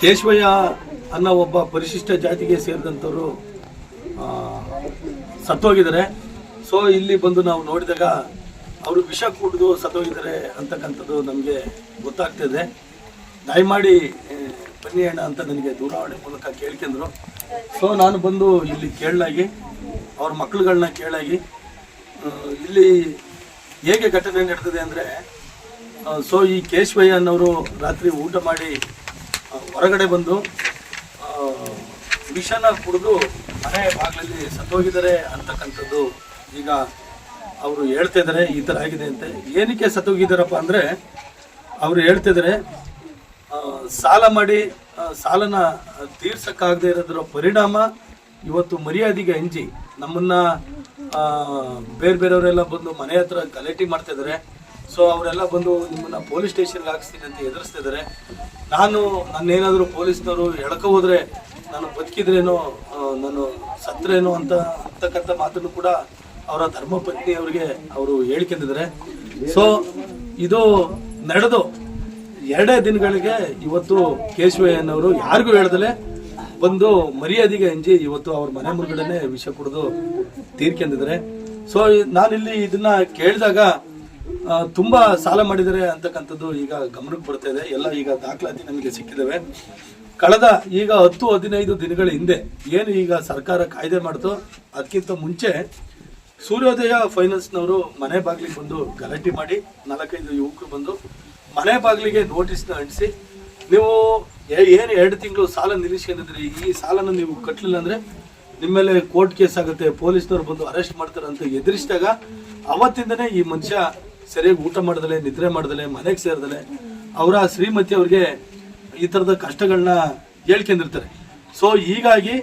ಕೇಶವಯ್ಯ ಅನ್ನೋ ಒಬ್ಬ ಪರಿಶಿಷ್ಟ ಜಾತಿಗೆ ಸೇರಿದಂಥವರು ಸತ್ತೋಗಿದ್ದಾರೆ. ಸೊ ಇಲ್ಲಿ ಬಂದು ನಾವು ನೋಡಿದಾಗ ಅವರು ವಿಷ ಕುಡಿದು ಸತ್ತೋಗಿದ್ದಾರೆ ಅಂತಕ್ಕಂಥದ್ದು ನಮಗೆ ಗೊತ್ತಾಗ್ತಿದೆ. ದಯಮಾಡಿ ಬನ್ನಿ ಅಣ್ಣ ಅಂತ ನನಗೆ ದೂರವಾಣಿ ಮೂಲಕ ಕೇಳ್ಕೊಂಡ್ರು. ಸೊ ನಾನು ಬಂದು ಇಲ್ಲಿ ಕೇಳಲಾಗಿ, ಅವ್ರ ಮಕ್ಕಳುಗಳನ್ನ ಕೇಳಾಗಿ ಇಲ್ಲಿ ಹೇಗೆ ಘಟನೆ ನಡೆದಿದೆ ಅಂದರೆ ಸೊ ಈ ಕೇಶವಯ್ಯ ಅನ್ನೋರು ರಾತ್ರಿ ಊಟ ಮಾಡಿ ಹೊರಗಡೆ ಬಂದು ಮಿಷನ್ ವಿಷನ ಕುಡಿದು ಮನೆ ಬಾಗಿಲಲ್ಲಿ ಸತ್ತೋಗಿದ್ದಾರೆ ಅಂತಕ್ಕಂಥದ್ದು ಈಗ ಅವರು ಹೇಳ್ತಾ ಇದ್ದಾರೆ ಈ ಥರ ಆಗಿದೆ ಅಂತ. ಏನಕ್ಕೆ ಸತ್ತೋಗಿದ್ದಾರಪ್ಪ ಅಂದರೆ, ಅವರು ಹೇಳ್ತಿದ್ದಾರೆ ಸಾಲ ಮಾಡಿ ಸಾಲನ ತೀರ್ಸಕ್ಕಾಗದೇ ಇರೋದ್ರ ಪರಿಣಾಮ ಇವತ್ತು ಮರ್ಯಾದೆಗೆ ಅಂಜಿ. ನಮ್ಮನ್ನ ಬೇರೆ ಬೇರೆಯವರೆಲ್ಲ ಬಂದು ಮನೆ ಹತ್ರ ಗಲಾಟೆ ಮಾಡ್ತಾ ಇದ್ದಾರೆ ಸೊ ಅವರೆಲ್ಲ ಬಂದು ನಿಮ್ಮನ್ನ ಪೊಲೀಸ್ ಸ್ಟೇಷನ್ಗೆ ಹಾಕ್ಸ್ತೀನಿ ಅಂತ ಎದುರಿಸ್ತಿದ್ದಾರೆ ನಾನು ನನ್ನೇನಾದರೂ ಪೊಲೀಸ್ನವರು ಎಳ್ಕೊ ಹೋದ್ರೆ ನಾನು ಬದುಕಿದ್ರೇನೋ ನಾನು ಸತ್ರೇನೋ ಅಂತ ಅಂತಕ್ಕಂಥ ಮಾತನ್ನು ಕೂಡ ಅವರ ಧರ್ಮಪತ್ನಿ ಅವರಿಗೆ ಅವರು ಹೇಳ್ಕೊಂಡಿದ್ದಾರೆ. ಸೊ ಇದು ನಡೆದು ಎರಡೇ ದಿನಗಳಿಗೆ ಇವತ್ತು ಕೇಶವಯ್ಯನವರು ಯಾರಿಗೂ ಹೇಳ್ದಲೆ ಬಂದು ಮರ್ಯಾದೆಗೆ ಅಂಜಿ ಇವತ್ತು ಅವ್ರ ಮನೆ ಮುಂದ್ಗಡೆನೆ ವಿಷ ಕುಡಿದು ತೀರ್ಕೊಂಡಿದ್ದಾರೆ. ಸೊ ನಾನಿಲ್ಲಿ ಇದನ್ನ ಕೇಳಿದಾಗ ತುಂಬಾ ಸಾಲ ಮಾಡಿದರೆ ಅಂತಕ್ಕಂಥದ್ದು ಈಗ ಗಮನಕ್ಕೆ ಬರ್ತಾ ಇದೆ. ಎಲ್ಲ ಈಗ ದಾಖಲಾತಿ ನಮಗೆ ಸಿಕ್ಕಿದ್ದಾವೆ ಕಳೆದ ಈಗ ಹತ್ತು ಹದಿನೈದು ದಿನಗಳ ಹಿಂದೆ ಏನು ಈಗ ಸರ್ಕಾರ ಕಾಯ್ದೆ ಮಾಡ್ತೋ ಅದಕ್ಕಿಂತ ಮುಂಚೆ ಸೂರ್ಯೋದಯ ಫೈನಾನ್ಸ್ನವರು ಮನೆ ಬಾಗಿಲಿಗೆ ಬಂದು ಗಲಾಟೆ ಮಾಡಿ ನಾಲ್ಕೈದು ಯುವಕರು ಬಂದು ಮನೆ ಬಾಗಿಲಿಗೆ ನೋಟಿಸ್ನ ಅಂಟಿಸಿ ನೀವು ಏನು ಎರಡು ತಿಂಗಳು ಸಾಲ ನಿಲ್ಲಿಸ್ಕೊಂಡಿದ್ರಿ? ಈ ಸಾಲನ ನೀವು ಕಟ್ಟಲಿಲ್ಲ ಅಂದ್ರೆ ನಿಮ್ಮ ಮೇಲೆ ಕೋರ್ಟ್ ಕೇಸ್ ಆಗುತ್ತೆ, ಪೊಲೀಸ್ನವ್ರು ಬಂದು ಅರೆಸ್ಟ್ ಮಾಡ್ತಾರೆ ಅಂತ ಎದುರಿಸಿದಾಗ ಅವತ್ತಿಂದನೇ ಈ ಮನುಷ್ಯ ಸರಿಯಾಗಿ ಊಟ ಮಾಡ್ದಲೆ, ನಿದ್ರೆ ಮಾಡ್ದಲೆ, ಮನೆಗೆ ಸೇರ್ದಲೆ, ಅವರ ಶ್ರೀಮತಿ ಅವ್ರಿಗೆ ಈ ಥರದ ಕಷ್ಟಗಳನ್ನ ಹೇಳ್ಕೊಂಡಿರ್ತಾರೆ. ಸೊ ಹೀಗಾಗಿ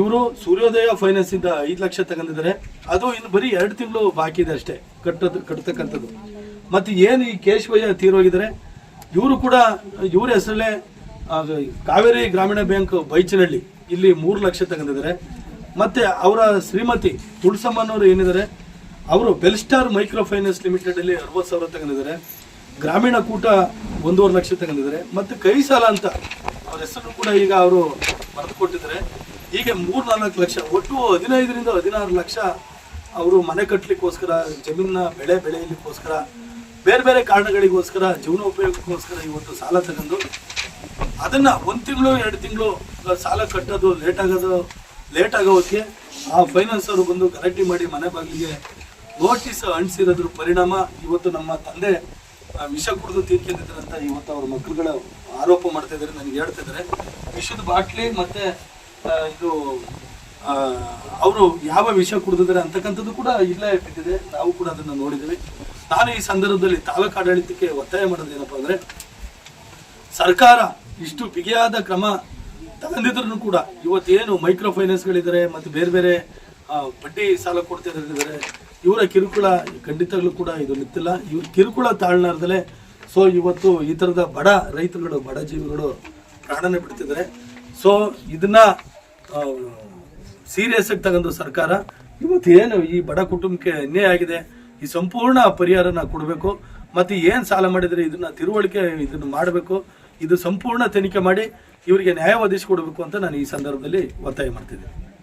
ಇವರು ಸೂರ್ಯೋದಯ ಫೈನಾನ್ಸ್ ಇಂದ ಐದು ಲಕ್ಷ ತಗೊಂಡಿದ್ದಾರೆ. ಅದು ಇನ್ನು ಬರೀ ಎರಡು ತಿಂಗಳು ಬಾಕಿ ಇದೆ ಅಷ್ಟೇ, ಕಟ್ಟೋದು ಕಟ್ಟತಕ್ಕಂಥದ್ದು ಮತ್ತೆ ಏನು ಈ ಕೇಶವಯ್ಯ ತೀರೋಗಿದ್ದಾರೆ ಇವರು ಕೂಡ, ಇವ್ರ ಹೆಸರಲ್ಲೇ ಕಾವೇರಿ ಗ್ರಾಮೀಣ ಬ್ಯಾಂಕ್ ಬೈಚನಹಳ್ಳಿ, ಇಲ್ಲಿ ಮೂರು ಲಕ್ಷ ತಗೊಂಡಿದ್ದಾರೆ. ಮತ್ತೆ ಅವರ ಶ್ರೀಮತಿ ತುಳಸಮ್ಮನವರು ಏನಿದ್ದಾರೆ? ಅವರು ಬೆಲ್ಸ್ಟಾರ್ ಮೈಕ್ರೋ ಫೈನಾನ್ಸ್ ಲಿಮಿಟೆಡ್ ಅಲ್ಲಿ ಅರವತ್ತು ಸಾವಿರ ತಗೊಂಡಿದ್ದಾರೆ. ಗ್ರಾಮೀಣ ಕೂಟ ಒಂದೂವರೆ ಲಕ್ಷ ತಗೊಂಡಿದ್ದಾರೆ. ಮತ್ತೆ ಕೈ ಸಾಲ ಅಂತ ಅವ್ರ ಹೆಸರು ಕೂಡ ಈಗ ಅವರು ಬರೆದು ಕೊಟ್ಟಿದ್ದಾರೆ. ಹೀಗೆ ಮೂರು ನಾಲ್ಕು ಲಕ್ಷ, ಒಟ್ಟು ಹದಿನೈದರಿಂದ ಹದಿನಾರು ಲಕ್ಷ ಅವರು ಮನೆ ಕಟ್ಟಲಿಕ್ಕೋಸ್ಕರ ಜಮೀನ ಬೆಳೆ ಬೆಳೆಯಲಿಕ್ಕೋಸ್ಕರ, ಬೇರೆ ಬೇರೆ ಕಾರಣಗಳಿಗೋಸ್ಕರ, ಜೀವನ ಉಪಯೋಗಕ್ಕೋಸ್ಕರ ಇವತ್ತು ಸಾಲ ತಗೊಂಡು ಅದನ್ನು ಒಂದು ತಿಂಗಳು, ಎರಡು ತಿಂಗಳು ಸಾಲ ಕಟ್ಟೋದು ಲೇಟ್ ಆಗೋದು ಲೇಟ್ ಆಗೋದಕ್ಕೆ ಆ ಫೈನಾನ್ಸ್ ಅವರು ಬಂದು ಗಲಾಟೆ ಮಾಡಿ ಮನೆ ಬಾಗಿಲಿಗೆ ನೋಟಿಸ್ ಅಂಟಿಸಿರೋದ್ರ ಪರಿಣಾಮ ಇವತ್ತು ನಮ್ಮ ತಂದೆ ವಿಷ ಕುಡಿದು ತೀರ್ಕೊಂಡಿದ್ದಾರಂತ ಇವತ್ತು ಅವ್ರ ಮಕ್ಕಳುಗಳ ಆರೋಪ ಮಾಡ್ತಾ ಇದ್ದಾರೆ, ನನಗೆ ಹೇಳ್ತಾ ಇದ್ದಾರೆ. ವಿಷದ ಬಾಟ್ಲಿ ಮತ್ತೆ ಇದು ಅವರು ಯಾವ ವಿಷ ಕುಡಿದಿದ್ದಾರೆ ಅಂತಕ್ಕಂಥದ್ದು ಕೂಡ ಇಲ್ಲೇ ಬಿದ್ದಿದೆ. ನಾವು ಕೂಡ ಅದನ್ನು ನೋಡಿದ್ದೀವಿ. ನಾನು ಈ ಸಂದರ್ಭದಲ್ಲಿ ತಾಲೂಕು ಆಡಳಿತಕ್ಕೆ ಒತ್ತಾಯ ಮಾಡೋದು ಏನಪ್ಪ ಅಂದ್ರೆ, ಸರ್ಕಾರ ಇಷ್ಟು ಬಿಗಿಯಾದ ಕ್ರಮ ತಗೊಂಡಿದ್ರು ಕೂಡ ಇವತ್ತೇನು ಮೈಕ್ರೋ ಫೈನಾನ್ಸ್ಗಳಿದ್ದಾರೆ ಮತ್ತು ಬೇರೆ ಬೇರೆ ಬಡ್ಡಿ ಸಾಲ ಕೊಡ್ತಾ ಇದ್ದಾರೆ. ಇವರ ಕಿರುಕುಳ ಖಂಡಿತಗಳು ಕೂಡ ಇದು ನಿಂತಿಲ್ಲ ಇವ್ರ ಕಿರುಕುಳ ತಾಳ್ನಾರ್ದಲೆ ಸೊ ಇವತ್ತು ಈ ಥರದ ಬಡ ರೈತರುಗಳು, ಬಡ ಜೀವಿಗಳು ಪ್ರಾಣನೇ ಬಿಡ್ತಿದ್ದಾರೆ. ಸೊ ಇದನ್ನ ಸೀರಿಯಸ್ ಆಗಿ ತಗೊಂಡು ಸರ್ಕಾರ. ಇವತ್ತು ಏನು ಈ ಬಡ ಕುಟುಂಬಕ್ಕೆ ಅನ್ಯಾಯ ಆಗಿದೆ? ಈ ಸಂಪೂರ್ಣ ಪರಿಹಾರನ ಕೊಡಬೇಕು. ಮತ್ತೆ ಏನು ಸಾಲ ಮಾಡಿದ್ರೆ ಇದನ್ನ ತಿಳುವಳಿಕೆ ಇದನ್ನ ಮಾಡಬೇಕು? ಇದು ಸಂಪೂರ್ಣ ತನಿಖೆ ಮಾಡಿ ಇವರಿಗೆ ನ್ಯಾಯ ಒದಗಿಸಿಕೊಡ್ಬೇಕು ಅಂತ ನಾನು ಈ ಸಂದರ್ಭದಲ್ಲಿ ಒತ್ತಾಯ ಮಾಡ್ತಿದ್ದೇನೆ.